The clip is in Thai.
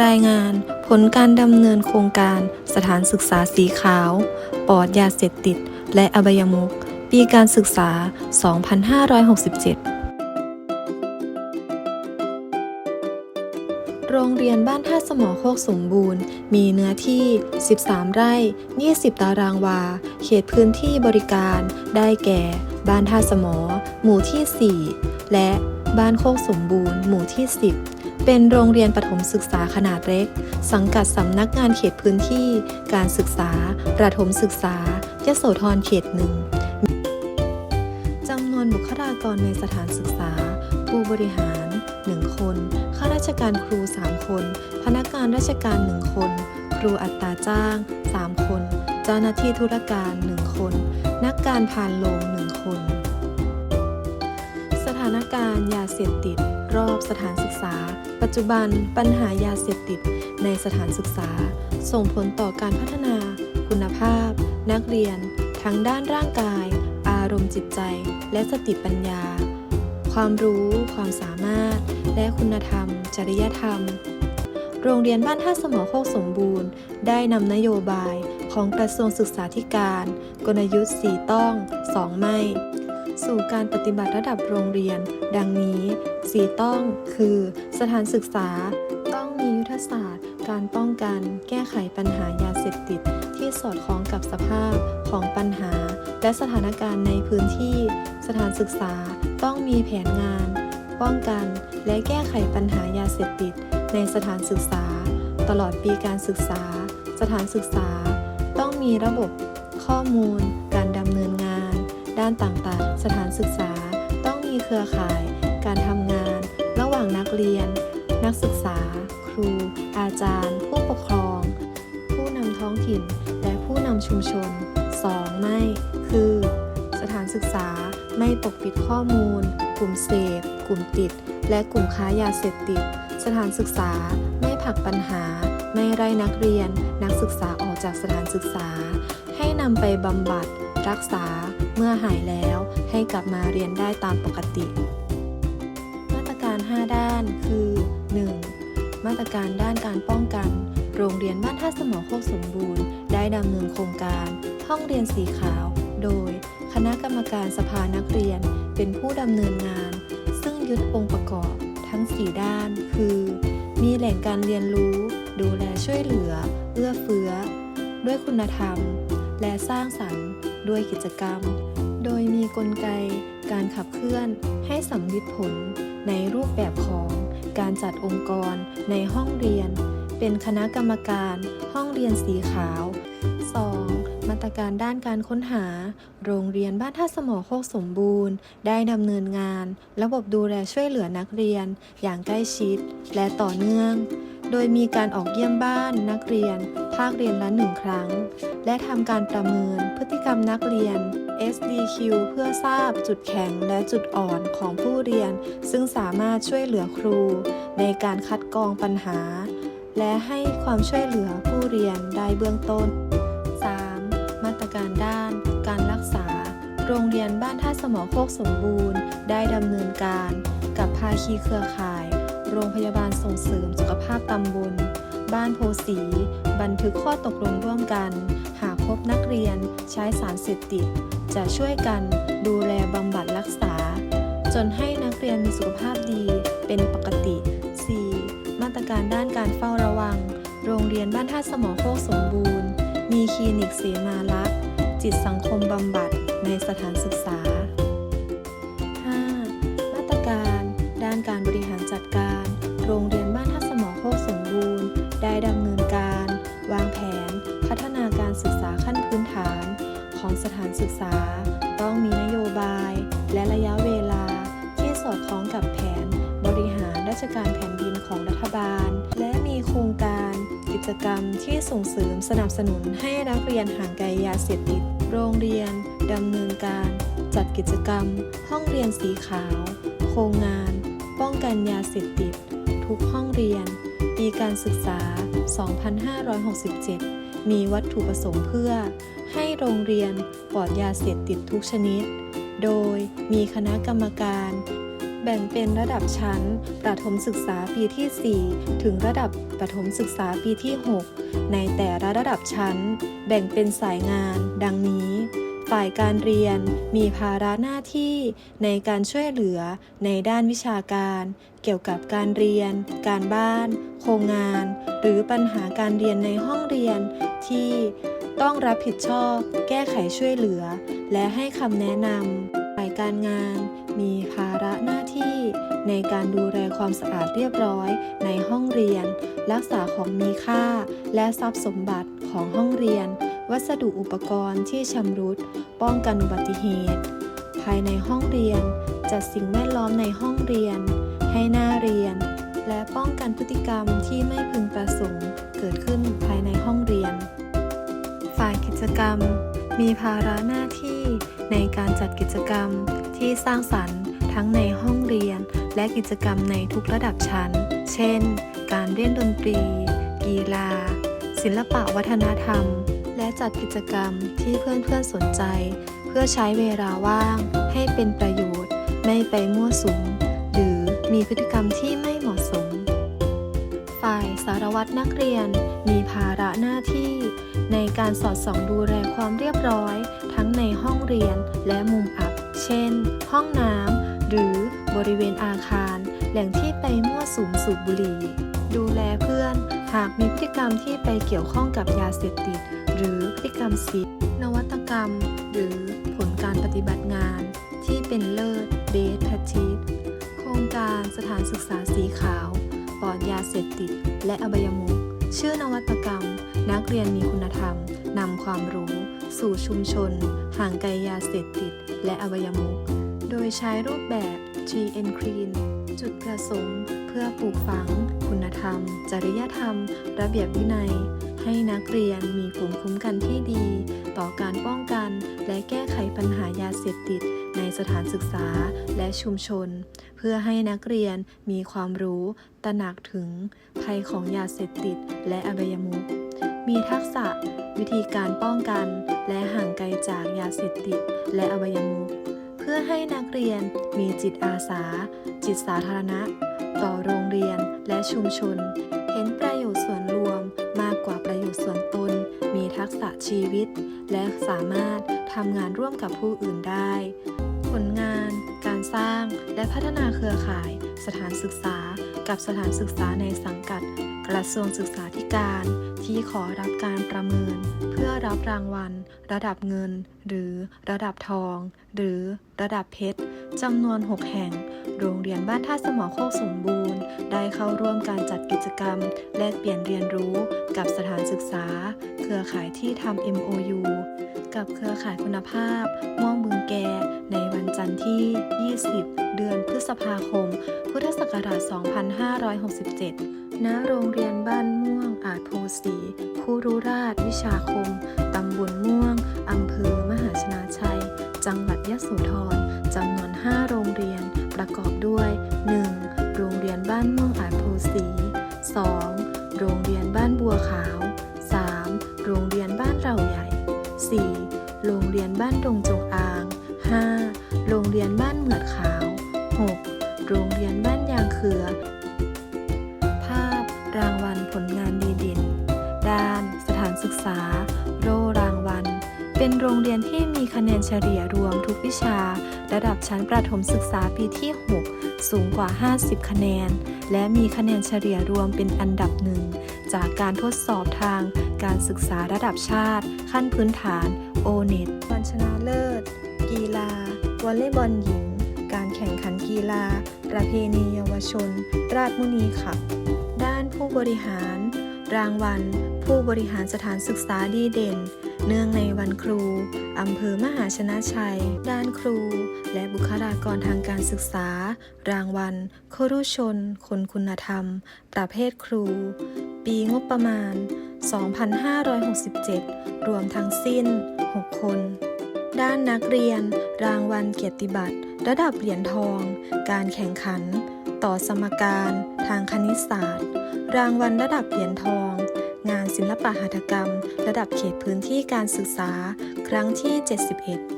รายงานผลการดำเนินโครงการสถานศึกษาสีขาว ปอดยาเสพติด และอบายมุขปีการศึกษา 2567โรงเรียนบ้านท่าสมอโคกสมบูรณ์ มีเนื้อที่ 13 ไร่ 20 ตารางวา เขตพื้นที่บริการ ได้แก่ บ้านท่าสมอ หมู่ที่ 4 และบ้านโคกสมบูรณ์ หมู่ที่ 10 เป็นโรงเรียนประถมศึกษาขนาดเล็ก สังกัดสำนักงานเขตพื้นที่ การศึกษา ประถมศึกษายโสธรเขตหนึ่งจำนวนบุคลากรในสถานศึกษา ผู้บริหาร 1 คน ข้าราชการครู 3 คน พนักงานราชการ 1 คน ครูอัตราจ้าง 3 คน เจ้าหน้าที่ธุรการ 1 คน นักการพานโรง1 คน ถานการณ์ยาเสพติด รอบสถานศึกษา ปัจจุบันปัญหายาเสพติดในสถานศึกษา ส่งผลต่อการพัฒนา คุณภาพ นักเรียน ทั้งด้านร่างกาย อารมณ์จิตใจ และสติปัญญา ความรู้ ความสามารถ และคุณธรรม จริยธรรม โรงเรียนบ้านท่าสมอโคกสมบูรณ์ ได้นำนโยบายของกระทรวงศึกษาธิการ กลยุทธ์4ต้อง2ไม่ สู่การปฏิบัติระดับโรงเรียน ดังนี้ 4 ต้องคือ สถานศึกษา ต้องมียุทธศาสตร์ การป้องกัน แก้ไขปัญหายาเสพติด ที่สอดคล้องกับสภาพของปัญหา และสถานการณ์ในพื้นที่ สถานศึกษา ต้องมีแผนงาน ป้องกัน และแก้ไขปัญหายาเสพติด ในสถานศึกษา ตลอดปีการศึกษา สถานศึกษา ต้องมีระบบ ข้อมูล ด้านต่างๆ สถานศึกษา ต้องมีเครือข่าย การทำงาน ระหว่างนักเรียน นักศึกษา ครู อาจารย์ ผู้ปกครอง ผู้นำท้องถิ่น และผู้นำชุมชน 2. ไม่ คือ สถานศึกษาไม่ปกปิดข้อมูล กลุ่มเสพ กลุ่มติด และกลุ่มค้ายาเสพติด สถานศึกษาไม่ผลักปัญหา ไม่ไล่นักเรียน นักศึกษาออกจากสถานศึกษา ให้นำไปบำบัด รักษา เมื่อหายแล้วให้กลับมาเรียนได้ตามปกติ มาตรการ 5 ด้านคือ 1. มาตรการด้านการป้องกัน โรงเรียนบ้านท่าสมอโคกสมบูรณ์ ได้ดำเนินโครงการ ห้องเรียนสีขาว โดย คณะกรรมการสภานักเรียนเป็นผู้ดำเนินงาน ซึ่งยึดองค์ประกอบทั้ง 4 ด้าน คือ มีแหล่งการเรียนรู้ ดูแลช่วยเหลือ เอื้อเฟื้อ ด้วยคุณธรรม และสร้างสรรค์ ด้วยกิจกรรม โดยมีกลไกการขับเคลื่อนให้สำลิดผลในรูปแบบของการจัดองค์กรในห้องเรียน เป็นคณะกรรมการห้องเรียนสีขาว 2. มาตรการด้านการค้นหา โรงเรียนบ้านท่าสมอโคกสมบูรณ์ ได้ดำเนินงาน ระบบดูแลช่วยเหลือนักเรียน อย่างใกล้ชิด และต่อเนื่อง โดยมีการออกเยี่ยมบ้านนักเรียน ภาคเรียนละหนึ่งครั้ง และทำการประเมินพฤติกรรมนักเรียน SDQ เพื่อทราบจุดแข็งและจุดอ่อนของผู้เรียน ซึ่งสามารถช่วยเหลือครู ในการคัดกรองปัญหา และให้ความช่วยเหลือผู้เรียนได้เบื้องต้น 3. มาตรการด้าน การรักษา โรงเรียนบ้านท่าสมอโคกสมบูรณ์ ได้ดำเนินการ กับภาคีเครือข่าย โรงพยาบาลส่งเสริมสุขภาพตำบล บ้านโพสี บันทึกข้อตกลงร่วมกัน หากพบนักเรียนใช้สารเสพติด จะช่วยกันดูแลบำบัดรักษา จนให้นักเรียนมีสุขภาพดีเป็นปกติ 4. มาตรการด้านการเฝ้าระวัง โรงเรียนบ้านท่าสมอโคกสมบูรณ์ มีคลินิกเสมาลักษ์จิตสังคมบำบัดในสถานศึกษา การบริหารจัดการ โรงเรียนบ้านท่าสมอโคกสมบูรณ์ ได้ดำเนินการ วางแผน พัฒนาการศึกษาขั้นพื้นฐาน ของสถานศึกษา ต้องมีนโยบาย และระยะเวลา ที่สอดคล้องกับแผน บริหารราชการแผ่นดินของรัฐบาล และมีโครงการ กิจกรรมที่ส่งเสริมสนับสนุนให้นักเรียนห่างไกลยาเสพติด โรงเรียนดำเนินการ จัดกิจกรรม ห้องเรียนสีขาว โครงงาน ป้องกันยาเสพติด ทุกห้องเรียน ปีการศึกษา 2567 มีวัตถุประสงค์เพื่อ ให้โรงเรียนปลอดยาเสพติดทุกชนิด โดยมีคณะกรรมการ แบ่งเป็นระดับชั้น ประถมศึกษาปีที่ 4 ถึงระดับประถมศึกษาปีที่ 6 ในแต่ละระดับชั้น แบ่งเป็นสายงาน ดังนี้ ฝ่ายการเรียนมีภาระหน้าที่ในการช่วยเหลือในด้านวิชาการ เกี่ยวกับการเรียน การบ้าน โครงงาน หรือปัญหาการเรียนในห้องเรียนที่ต้องรับผิดชอบ แก้ไขช่วยเหลือ และให้คำแนะนำฝ่ายการงาน มีภาระหน้าที่ ในการดูแลความสะอาดเรียบร้อยในห้องเรียน รักษาของมีค่า และทรัพย์สมบัติของห้องเรียน วัสดุอุปกรณ์ที่ชำรุด ป้องกันอุบัติเหตุ ภายในห้องเรียน จัดสิ่งแวดล้อมในห้องเรียน ให้น่าเรียน และป้องกันพฤติกรรมที่ไม่พึงประสงค์เกิดขึ้นภายในห้องเรียน ฝ่ายกิจกรรม มีภาระหน้าที่ในการจัดกิจกรรมที่สร้างสรรค์ทั้งในห้องเรียน และกิจกรรมในทุกระดับชั้น เช่น การเล่นดนตรี กีฬา ศิลปะวัฒนธรรม และจัดกิจกรรมที่เพื่อนๆสนใจ เพื่อใช้เวลาว่าง ให้เป็นประโยชน์ ไม่ไปมั่วสุมหรือมีพฤติกรรมที่ไม่เหมาะสม ฝ่ายสารวัตรนักเรียนมีภาระหน้าที่ ในการสอดส่องดูแลความเรียบร้อย ทั้งในห้องเรียนและมุมอับ เช่น ห้องน้ำหรือบริเวณอาคาร แหล่งที่ไปมั่วสุมสูบบุหรี่ดูแลเพื่อนหากมีพฤติกรรมที่ไปเกี่ยวข้องกับยาเสพติด ติกรรมเสียนวัตกรรม หรือผลการปฏิบัติงาน ที่เป็นเลิศเบสแพทีสโครงการสถานศึกษาสีขาว ปลอดยาเสพติด และอบายมุขชื่อนวัตกรรม นักเรียนมีคุณธรรมนำความรู้ สู่ชุมชน ห่างไกลยาเสพติด และอบายมุขโดยใช้รูปแบบ GN Clean จุดประสงค์ เพื่อปลูกฝัง คุณธรรม จริยธรรม ระเบียบวินัย ให้นักเรียนมีภูมิคุ้มกันที่ดี ต่อการป้องกันและแก้ไขปัญหายาเสพติดในสถานศึกษาและชุมชน เพื่อให้นักเรียนมีความรู้ ตระหนักถึง ภัยของยาเสพติดและอบายมุขมีทักษะ วิธีการป้องกัน และห่างไกลจากยาเสพติดและอบายมุขเพื่อให้นักเรียนมีจิตอาสา จิตสาธารณะ ต่อโรงเรียนและชุมชน เห็นประโยชน์ส่วนะชีวิต และสามารถทำงานร่วมกับผู้อื่นได้ ผลงาน การสร้างและพัฒนาเครือข่าย สถานศึกษา กับสถานศึกษาในสังกัด กระทรวงศึกษาธิการ ที่ขอรับการประเมิน เพื่อรับรางวัล ระดับเงิน หรือระดับทอง หรือระดับเพชร จำนวน 6 แห่ง โรงเรียนบ้านท่าสมอโคกสมบูรณ์ ได้เข้าร่วมการจัดกิจกรรม แลกเปลี่ยนเรียนรู้กับสถานศึกษา เครือข่ายที่ทำ MOU กับเครือข่ายคุณภาพ ม่วงบึงแก ในวันจันทร์ที่ 20 เดือนพฤษภาคม พุทธศักราช 2567 ณ โรงเรียนบ้านม่วง อาจโพสีคูรุราชวิชาคม ตำบลม่วง อำเภอมหาชนะชัย จังหวัดยะโสธรจำนวน 5 โรงเรียน ประกอบด้วย 1. โรงเรียนบ้านม่วงอาจโพสี 2. โรงเรียนบ้านบัวขาว 3. โรงเรียนบ้านเราใหญ่ 4. โรงเรียนบ้านดงจงอาง 5. โรงเรียนบ้านเหมือดขาว 6. โรงเรียนบ้านยางเขือ ภาพ รางวัลผลงานดีเด่น ด้าน สถานศึกษา โรงเรียนที่มีคะแนนเฉลี่ยรวมทุกวิชา ระดับชั้นประถมศึกษาปีที่ 6 สูงกว่า 50 คะแนน และมีคะแนนเฉลี่ยรวมเป็นอันดับหนึ่งจากการทดสอบทาง การศึกษาระดับชาติ ขั้นพื้นฐานโอเน็ตวันชนะเลิศ กีฬาวอลเลย์บอลหญิง การแข่งขันกีฬา ประเพณีเยาวชน ราชมุนีขับด้านผู้บริหาร รางวัล ผู้บริหารสถานศึกษาดีเด่น เนื่องในวันครู อำเภอมหาชนะชัย ด้านครู และบุคลากรทางการศึกษา รางวัลครุชน คนคุณธรรม ประเภทครู ปีงบประมาณ 2567 รวมทั้งสิ้น 6 คน ด้านนักเรียน รางวัลเกียรติบัตร ระดับเหรียญทอง การแข่งขัน ต่อสมการ ทางคณิตศาสตร์ รางวัลระดับเหรียญทอง งานศิลปะหัตถกรรม ระดับเขตพื้นที่การศึกษา ครั้งที่ 71